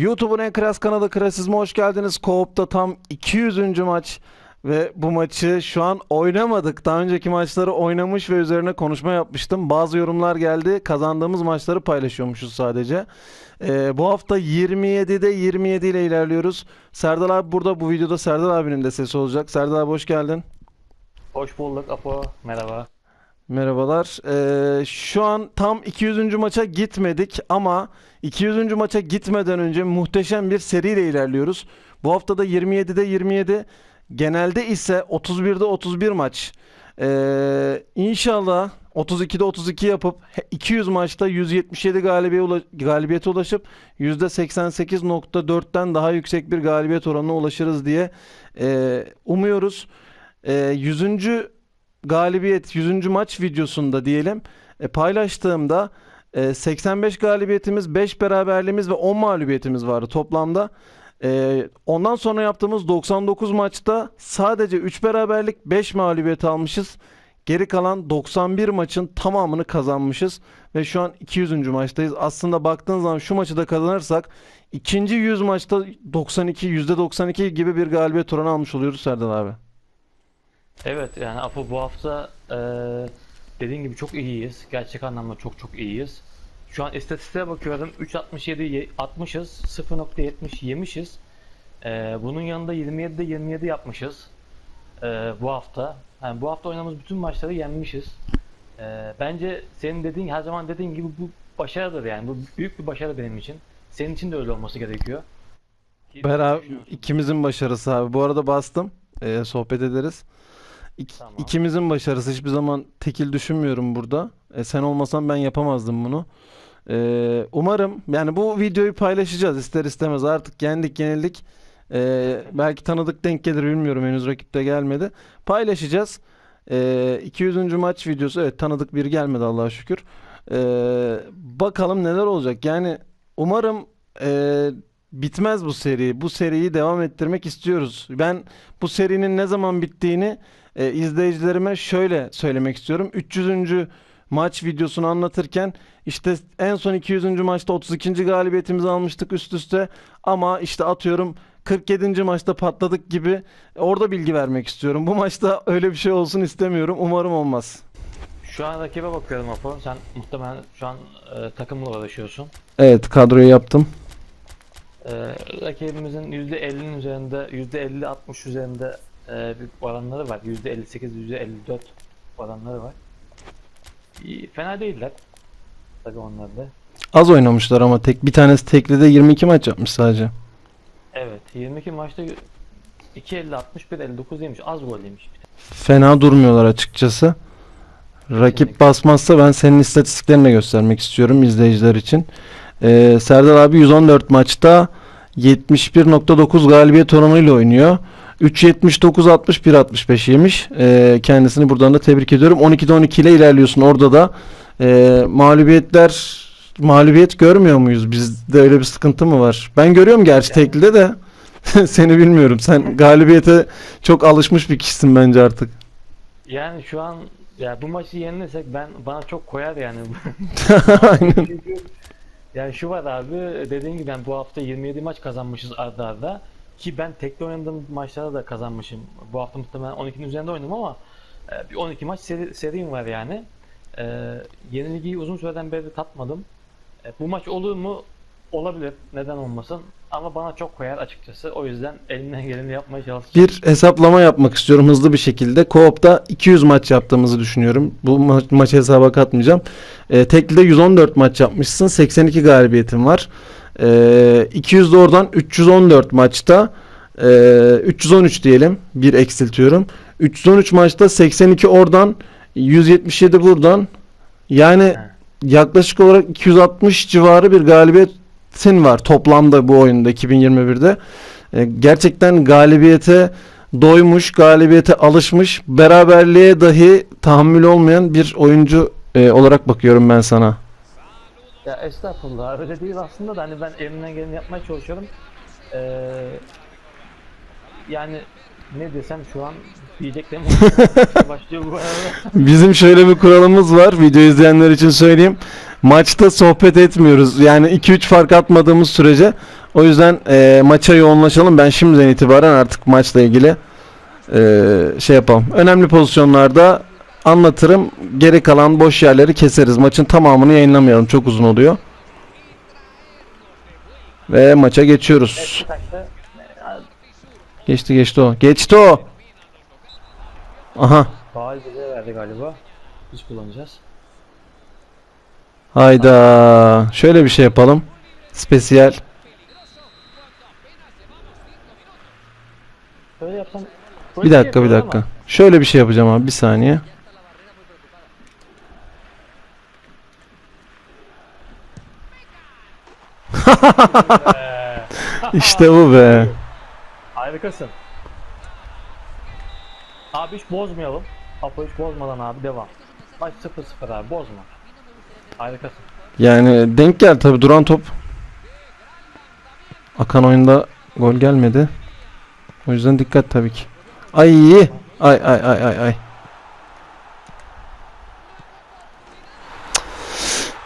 YouTube'un en kras kanalı Krasizm'e hoş geldiniz. Koop'ta tam 200. maç ve bu maçı şu an oynamadık. Daha önceki maçları oynamış ve üzerine konuşma yapmıştım. Bazı yorumlar geldi. Kazandığımız maçları paylaşıyormuşuz sadece. Ee, bu hafta 27'de 27 ile ilerliyoruz. Serdal abi burada. Bu videoda Serdal abinin de sesi olacak. Serdal abi hoş geldin. Hoş bulduk Apo. Merhaba. Merhabalar. Ee, şu an tam 200. maça gitmedik ama 200. maça gitmeden önce muhteşem bir seriyle ilerliyoruz. Bu hafta da 27'de 27, genelde ise 31'de 31 maç. Ee, inşallah 32'de 32 yapıp he- 200 maçta 177 galibiye ula- galibiyete ulaşıp %88.4'ten daha yüksek bir galibiyet oranına ulaşırız diye ee, umuyoruz. Ee, 100 galibiyet 100. maç videosunda diyelim e, paylaştığımda e, 85 galibiyetimiz, 5 beraberliğimiz ve 10 mağlubiyetimiz vardı toplamda. E, ondan sonra yaptığımız 99 maçta sadece 3 beraberlik, 5 mağlubiyet almışız. Geri kalan 91 maçın tamamını kazanmışız ve şu an 200. maçtayız. Aslında baktığın zaman şu maçı da kazanırsak ikinci 100 maçta 92 %92 gibi bir galibiyet oranı almış oluyoruz Serdar abi. Evet yani Apo bu hafta eee dediğin gibi çok iyiyiz. Gerçek anlamda çok çok iyiyiz. Şu an istatistiğe bakıyorum. 3.67 ye- atmışız. 0.70 yemişiz. Eee, bunun yanında 27'de 27 yapmışız. Eee, bu hafta. Yani bu hafta oynadığımız bütün maçları yenmişiz. Eee, bence senin dediğin her zaman dediğin gibi bu başarıdır yani. Bu büyük bir başarı benim için. Senin için de öyle olması gerekiyor. Ki- Beraber ikimizin başarısı abi. Bu arada bastım. Ee, sohbet ederiz. İk- Tamam. İkimizin başarısı. Hiçbir zaman tekil düşünmüyorum burada. E, sen olmasan ben yapamazdım bunu. Ee, umarım yani bu videoyu paylaşacağız ister istemez. Artık yendik yenildik. Ee, belki tanıdık denk gelir bilmiyorum. Henüz rakip de gelmedi. Paylaşacağız. Ee, 200. maç videosu. Evet tanıdık biri gelmedi Allah'a şükür. Ee, bakalım neler olacak. Yani umarım e, bitmez bu seri. Bu seriyi devam ettirmek istiyoruz. Ben bu serinin ne zaman bittiğini e, izleyicilerime şöyle söylemek istiyorum. 300. maç videosunu anlatırken işte en son 200. maçta 32. galibiyetimizi almıştık üst üste ama işte atıyorum 47. maçta patladık gibi orada bilgi vermek istiyorum. Bu maçta öyle bir şey olsun istemiyorum. Umarım olmaz. Şu an rakibe bakıyorum Apo. Sen muhtemelen şu an e, takımla uğraşıyorsun. Evet kadroyu yaptım. E, rakibimizin %50'nin üzerinde, %50-60 üzerinde e, bir oranları var. %58, %54 oranları var. İyi, fena değiller. Tabii onlar da. Az oynamışlar ama tek bir tanesi tekli de 22 maç yapmış sadece. Evet, 22 maçta 2.50 61 59 yemiş. Az gol yemiş. Fena durmuyorlar açıkçası. Rakip Kesinlikle. basmazsa ben senin istatistiklerini de göstermek istiyorum izleyiciler için. Ee, Serdar abi 114 maçta 71.9 galibiyet oranıyla oynuyor. 3.79 61 65 yemiş. Ee, kendisini buradan da tebrik ediyorum. 12'de 12 ile ilerliyorsun. Orada da e, mağlubiyetler mağlubiyet görmüyor muyuz? Bizde öyle bir sıkıntı mı var? Ben görüyorum gerçi Yani- teklide de. Seni bilmiyorum. Sen galibiyete çok alışmış bir kişisin bence artık. Yani şu an ya bu maçı yenilirsek ben bana çok koyar yani. Aynen. Çünkü yani şu var abi dediğin gibi ben bu hafta 27 maç kazanmışız arda arda ki ben tekli oynadığım maçlarda da kazanmışım. Bu hafta muhtemelen 12'nin üzerinde oynadım ama e, bir 12 maç seri, serim var yani. E, yenilgiyi uzun süreden beri tatmadım. E, bu maç olur mu? Olabilir. Neden olmasın? Ama bana çok koyar açıkçası. O yüzden elimden geleni yapmaya çalışacağım. Bir hesaplama yapmak istiyorum hızlı bir şekilde. Co-op'ta 200 maç yaptığımızı düşünüyorum. Bu ma- maçı hesaba katmayacağım. E, teklide 114 maç yapmışsın. 82 galibiyetin var. E, 200 de oradan 314 maçta e, 313 diyelim. Bir eksiltiyorum. 313 maçta 82 oradan 177 buradan. Yani He. yaklaşık olarak 260 civarı bir galibiyetin var toplamda bu oyunda 2021'de. E, gerçekten galibiyete doymuş, galibiyete alışmış, beraberliğe dahi tahammül olmayan bir oyuncu e, olarak bakıyorum ben sana. Ya estağfurullah öyle değil aslında da hani ben elimden geleni yapmaya çalışıyorum. Ee, yani ne desem şu an diyeceklerim başlıyor bu arada. Bizim şöyle bir kuralımız var. Video izleyenler için söyleyeyim. Maçta sohbet etmiyoruz. Yani 2-3 fark atmadığımız sürece. O yüzden e, maça yoğunlaşalım. Ben şimdiden itibaren artık maçla ilgili e, şey yapalım. Önemli pozisyonlarda anlatırım. Geri kalan boş yerleri keseriz. Maçın tamamını yayınlamayalım. Çok uzun oluyor. Ve maça geçiyoruz. Geçti geçti o. Geçti o. Aha. Faal bize verdi galiba. Biz kullanacağız. Hayda. Şöyle bir şey yapalım. Spesiyel. Bir dakika bir dakika. Şöyle bir şey yapacağım abi bir saniye. İşte bu be. Harikasın. Abi hiç bozmayalım. Apo hiç bozmadan abi devam. Maç 0-0 abi bozma. Harikasın. Yani denk gel tabi duran top. Akan oyunda gol gelmedi. O yüzden dikkat tabii ki. Ay ay ay ay ay ay.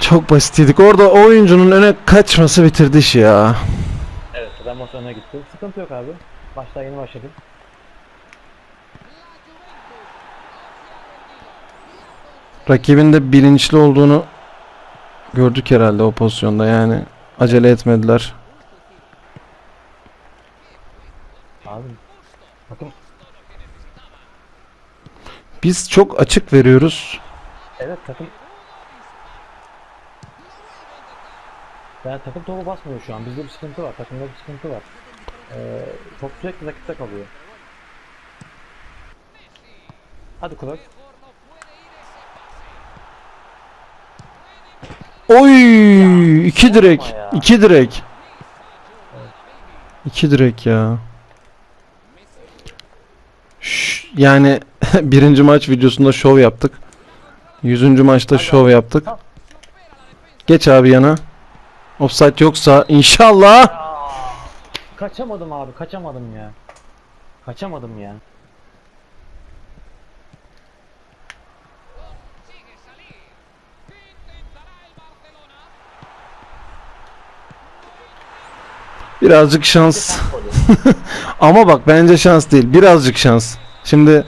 Çok basitiydik. Orada oyuncunun öne kaçması bitirdi işi ya. Evet Ramos öne gitti. Sıkıntı yok abi. Maçta yeni başladı. Rakibin de bilinçli olduğunu gördük herhalde o pozisyonda yani acele etmediler. Abi. Bakın Biz çok açık veriyoruz. evet takım yani takım topu basmıyor şu an. Bizde bir sıkıntı var. Takımda bir sıkıntı var. Ee, top sürekli rakipte kalıyor. Hadi Kulak. Oy! iki direk. iki direk. İki direk ya. Şş, yani birinci maç videosunda şov yaptık. Yüzüncü maçta şov yaptık. Geç abi yana. Offside yoksa inşallah. Kaçamadım abi. Kaçamadım ya. Kaçamadım ya. Birazcık şans. Ama bak bence şans değil. Birazcık şans. Şimdi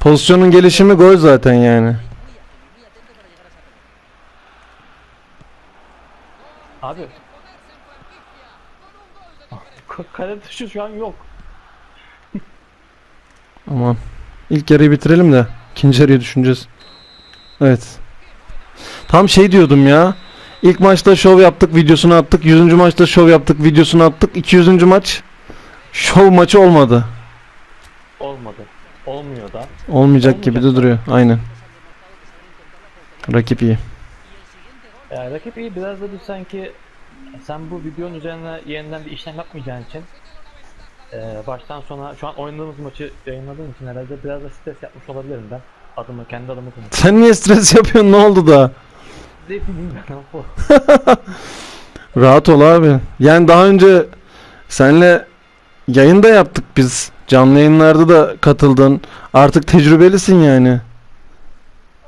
pozisyonun gelişimi gol zaten yani. Abi. Kale dışı şu an yok. Aman. İlk yarıyı bitirelim de ikinci yarıyı düşüneceğiz. Evet. Tam şey diyordum ya. İlk maçta şov yaptık, videosunu attık. 100. maçta şov yaptık, videosunu attık. 200. maç şov maçı olmadı. Olmadı. Olmuyor da. Olmayacak gibi de Olmayacak. duruyor. Aynen. Rakip iyi. Ya rakip iyi biraz da sanki sen bu videonun üzerine yeniden bir işlem yapmayacağın için eee, baştan sona şu an oynadığımız maçı yayınladığım için herhalde biraz da stres yapmış olabilirim ben. Adımı kendi adımı konuşuyorum. Sen niye stres yapıyorsun? Ne oldu da? Rahat ol abi. Yani daha önce senle yayın da yaptık biz. Canlı yayınlarda da katıldın. Artık tecrübelisin yani.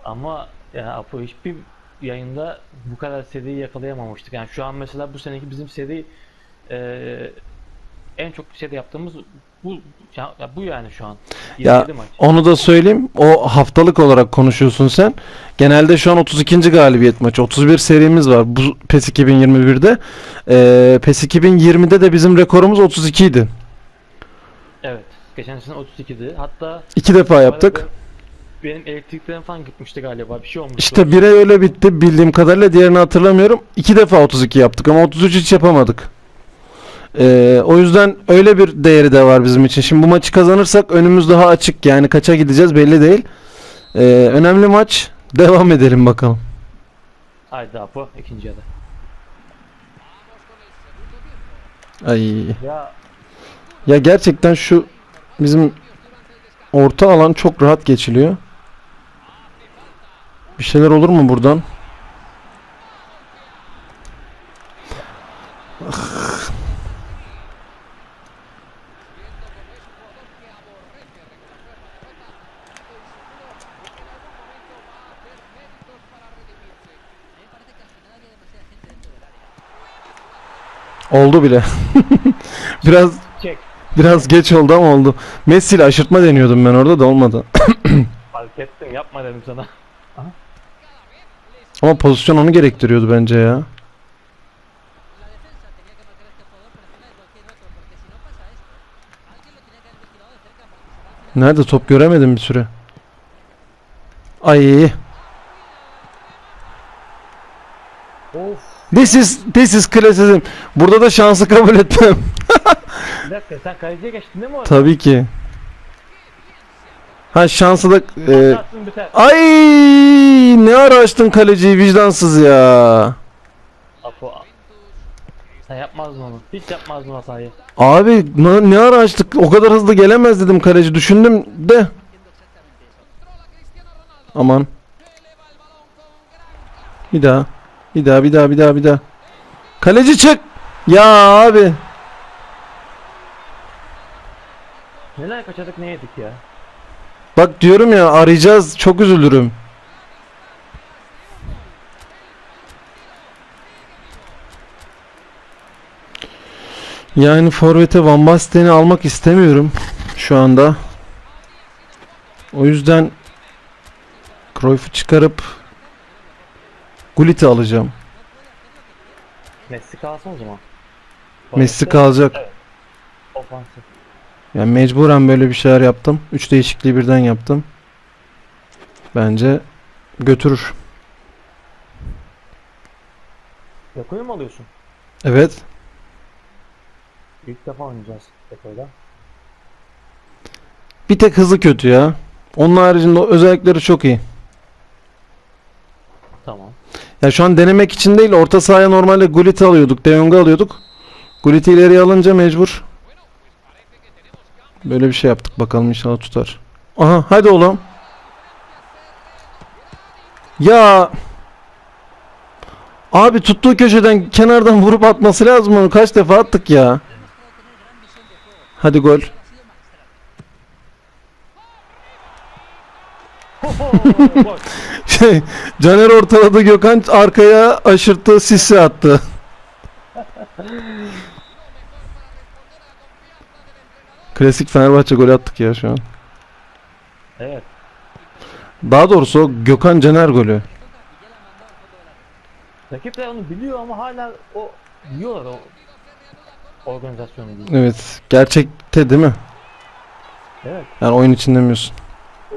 Ama ya Apo hiçbir yayında bu kadar seriyi yakalayamamıştık. Yani şu an mesela bu seneki bizim seri eee, en çok seri yaptığımız bu ya, ya bu yani şu an. Ya, 27 maç. Onu da söyleyeyim. O haftalık olarak konuşuyorsun sen. Genelde şu an 32. galibiyet maçı. 31 serimiz var bu PES 2021'de. Ee, PES 2020'de de bizim rekorumuz 32 idi. Evet. Geçen sene 32'di. Hatta İki defa yaptık. Benim elektriklerim falan gitmişti galiba. Bir şey olmuştu. İşte bire öyle bitti bildiğim kadarıyla. Diğerini hatırlamıyorum. İki defa 32 yaptık ama 33 hiç yapamadık. Ee, o yüzden öyle bir değeri de var bizim için. Şimdi bu maçı kazanırsak önümüz daha açık. Yani kaça gideceğiz belli değil. Ee, önemli maç. Devam edelim bakalım. Haydi Apo ikinci yarı. Ay. Ya Ya gerçekten şu bizim orta alan çok rahat geçiliyor. Bir şeyler olur mu buradan? Ah. Oldu bile. biraz Çek. biraz geç oldu ama oldu. Messi ile aşırtma deniyordum ben orada da olmadı. Fark ettim yapma dedim sana. Ama pozisyon onu gerektiriyordu bence ya. Nerede top göremedim bir süre. Ay. This is this is klasizm. Burada da şansı kabul etmem. Bir dakika sen kaleciye geçtin değil mi orada? Tabii ki. Ha şansı da e, Atarsın biter. Ay ne ara açtın kaleciyi vicdansız ya. Apo. Sen yapmazdın onu. Hiç yapmazdın o hatayı. Abi ne, ne ara açtık o kadar hızlı gelemez dedim kaleci düşündüm de. Aman. Bir daha. Bir daha bir daha bir daha bir daha. Kaleci çık. Ya abi. Neler kaçırdık ne yedik ya? Bak diyorum ya arayacağız çok üzülürüm. Yani forvete Van Basten'i almak istemiyorum şu anda. O yüzden Cruyff'u çıkarıp Gullit'i alacağım. Messi kalsın o zaman. Messi kalacak. Ofansif. Yani mecburen böyle bir şeyler yaptım. Üç değişikliği birden yaptım. Bence götürür. Yakuyu mu alıyorsun? Evet. İlk defa oynayacağız Yaku'yla. Bir tek hızı kötü ya. Onun haricinde özellikleri çok iyi. Tamam. Ya şu an denemek için değil orta sahaya normalde Gullit'i alıyorduk. De Jong'u alıyorduk. Gullit'i ileriye alınca mecbur. Böyle bir şey yaptık. Bakalım inşallah tutar. Aha hadi oğlum. Ya Abi tuttuğu köşeden kenardan vurup atması lazım onu. Kaç defa attık ya. Hadi gol. Şey, Caner ortaladı Gökhan arkaya aşırttı sisi attı. Klasik Fenerbahçe golü attık ya şu an. evet. Daha doğrusu Gökhan Caner golü. Rakipler onu biliyor ama hala o biliyorlar o organizasyonu diye. Evet. Gerçekte değil mi? Evet. Yani oyun için demiyorsun.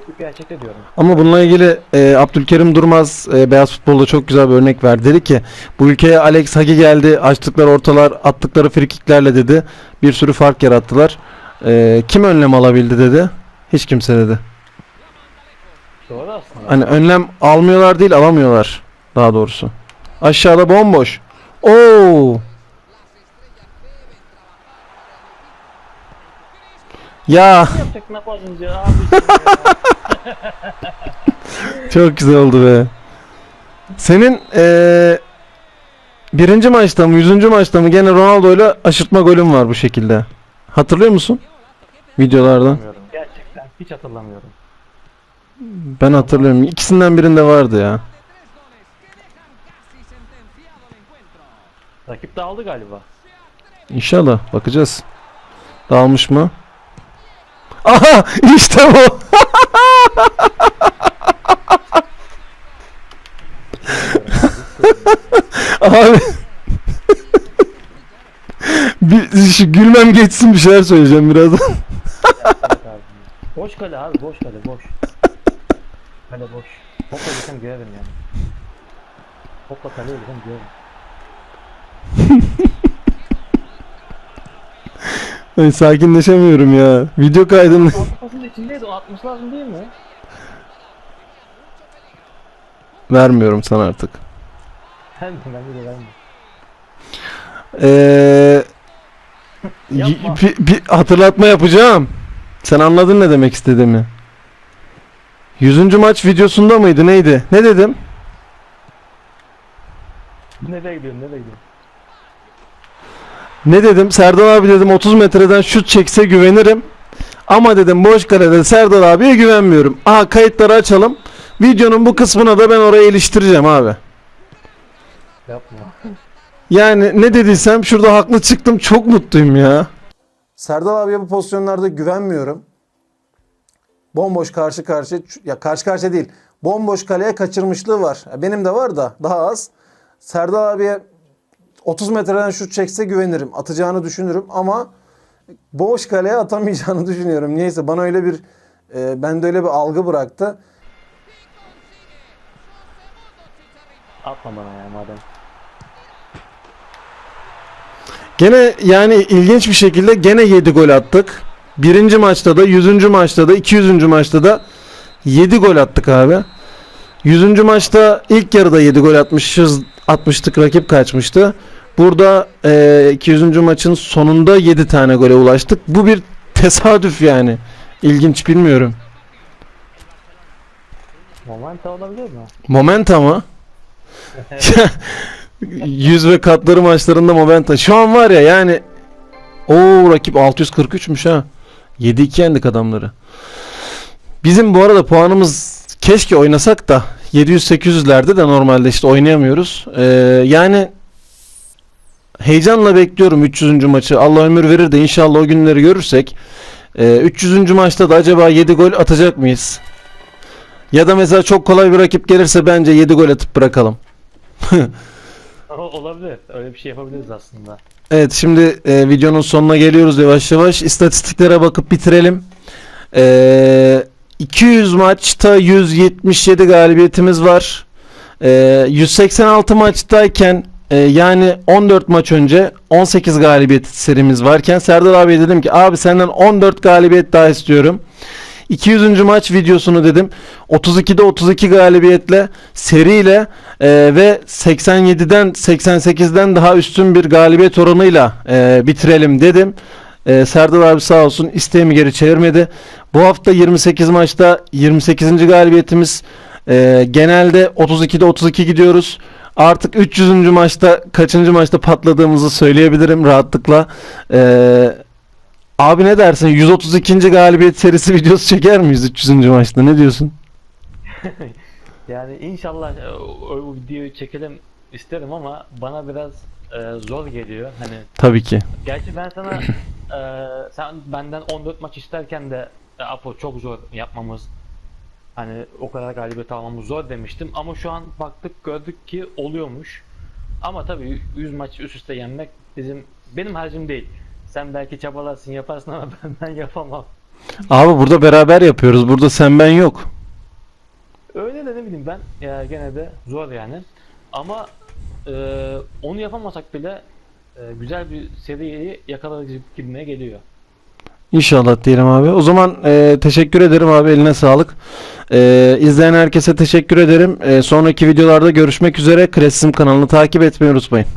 Çok gerçekte diyorum. Ama bununla ilgili e, Abdülkerim Durmaz e, Beyaz Futbol'da çok güzel bir örnek verdi. Dedi ki bu ülkeye Alex Hagi geldi. Açtıkları ortalar, attıkları frikiklerle dedi. Bir sürü fark yarattılar. E, kim önlem alabildi dedi. Hiç kimse dedi. Doğru aslında. Hani önlem almıyorlar değil alamıyorlar daha doğrusu. Aşağıda bomboş. Oo. Ya yaparsınız ya abi? çok güzel oldu be. Senin eee birinci maçta mı yüzüncü maçta mı gene Ronaldo'yla aşırtma golüm var bu şekilde. Hatırlıyor musun? Videolardan. Gerçekten hiç hatırlamıyorum. Ben hatırlıyorum. İkisinden birinde vardı ya. Rakip dağıldı galiba. İnşallah bakacağız. Dağılmış mı? Aha işte bu. Abi. bir, şu gülmem geçsin bir şeyler söyleyeceğim birazdan. Boş kale abi boş kale boş. Kale boş. Topla gitsem girerim yani. Topla kaleye gitsem girerim. Ay, sakinleşemiyorum ya. Video pasın da içindeydi o atması lazım değil mi? Vermiyorum sana artık. Ben de ben de. Ee, Yapma. y- bir, bir hatırlatma yapacağım. Sen anladın ne demek istediğimi. Yüzüncü maç videosunda mıydı neydi? Ne dedim? Nereye gidiyorsun nereye gidiyorsun? Ne dedim? Serdar abi dedim 30 metreden şut çekse güvenirim. Ama dedim boş kalede Serdar abiye güvenmiyorum. Aha kayıtları açalım. Videonun bu kısmına da ben oraya iliştireceğim abi. Yapma. Yani ne dediysem şurada haklı çıktım. Çok mutluyum ya. Serdal abiye bu pozisyonlarda güvenmiyorum. Bomboş karşı karşı ya karşı karşıya değil. Bomboş kaleye kaçırmışlığı var. Benim de var da daha az. Serdal abiye 30 metreden şut çekse güvenirim. Atacağını düşünürüm ama boş kaleye atamayacağını düşünüyorum. Niyeyse bana öyle bir e, bende öyle bir algı bıraktı. Atma bana ya madem. Gene yani ilginç bir şekilde gene 7 gol attık. Birinci maçta da 100. maçta da 200. maçta da 7 gol attık abi. 100. maçta ilk yarıda 7 gol atmışız atmıştık rakip kaçmıştı. Burada e, 200. maçın sonunda 7 tane gole ulaştık. Bu bir tesadüf yani. İlginç bilmiyorum. Momenta olabilir mi? Momenta mı? 100 ve katları maçlarında Momenta. Şu an var ya yani o rakip 643'müş ha. 7-2 yendik adamları. Bizim bu arada puanımız keşke oynasak da 700-800'lerde de normalde işte oynayamıyoruz. Ee, yani heyecanla bekliyorum 300. maçı. Allah ömür verir de inşallah o günleri görürsek. Ee, 300. maçta da acaba 7 gol atacak mıyız? Ya da mesela çok kolay bir rakip gelirse bence 7 gol atıp bırakalım. Olabilir. Öyle bir şey yapabiliriz aslında. Evet şimdi e, videonun sonuna geliyoruz yavaş yavaş. İstatistiklere bakıp bitirelim. E, 200 maçta 177 galibiyetimiz var. E, 186 maçtayken e, yani 14 maç önce 18 galibiyet serimiz varken Serdar abiye dedim ki abi senden 14 galibiyet daha istiyorum. 200. maç videosunu dedim 32'de 32 galibiyetle seriyle e, ve 87'den 88'den daha üstün bir galibiyet oranıyla e, bitirelim dedim. E, Serdar abi sağ olsun isteğimi geri çevirmedi. Bu hafta 28 maçta 28. galibiyetimiz e, genelde 32'de 32 gidiyoruz. Artık 300. maçta kaçıncı maçta patladığımızı söyleyebilirim rahatlıkla. E, abi ne dersin? 132. galibiyet serisi videosu çeker miyiz 300. maçta? Ne diyorsun? Yani inşallah e, o, o videoyu çekelim isterim ama bana biraz e, zor geliyor. Hani Tabii ki. gerçi ben sana e, sen benden 14 maç isterken de e, Apo çok zor yapmamız hani o kadar galibiyet almamız zor demiştim ama şu an baktık gördük ki oluyormuş. Ama tabii 100 maç üst üste yenmek bizim benim harcım değil. Sen belki çabalarsın yaparsın ama ben, ben yapamam. Abi burada beraber yapıyoruz. Burada sen ben yok. Öyle de ne bileyim ben ya gene de zor yani. Ama e, onu yapamasak bile e, güzel bir seriyi yakalarız gibime geliyor. İnşallah diyelim abi. O zaman e, teşekkür ederim abi. Eline sağlık. E, izleyen herkese teşekkür ederim. E, sonraki videolarda görüşmek üzere. Kresim kanalını takip etmeyi unutmayın.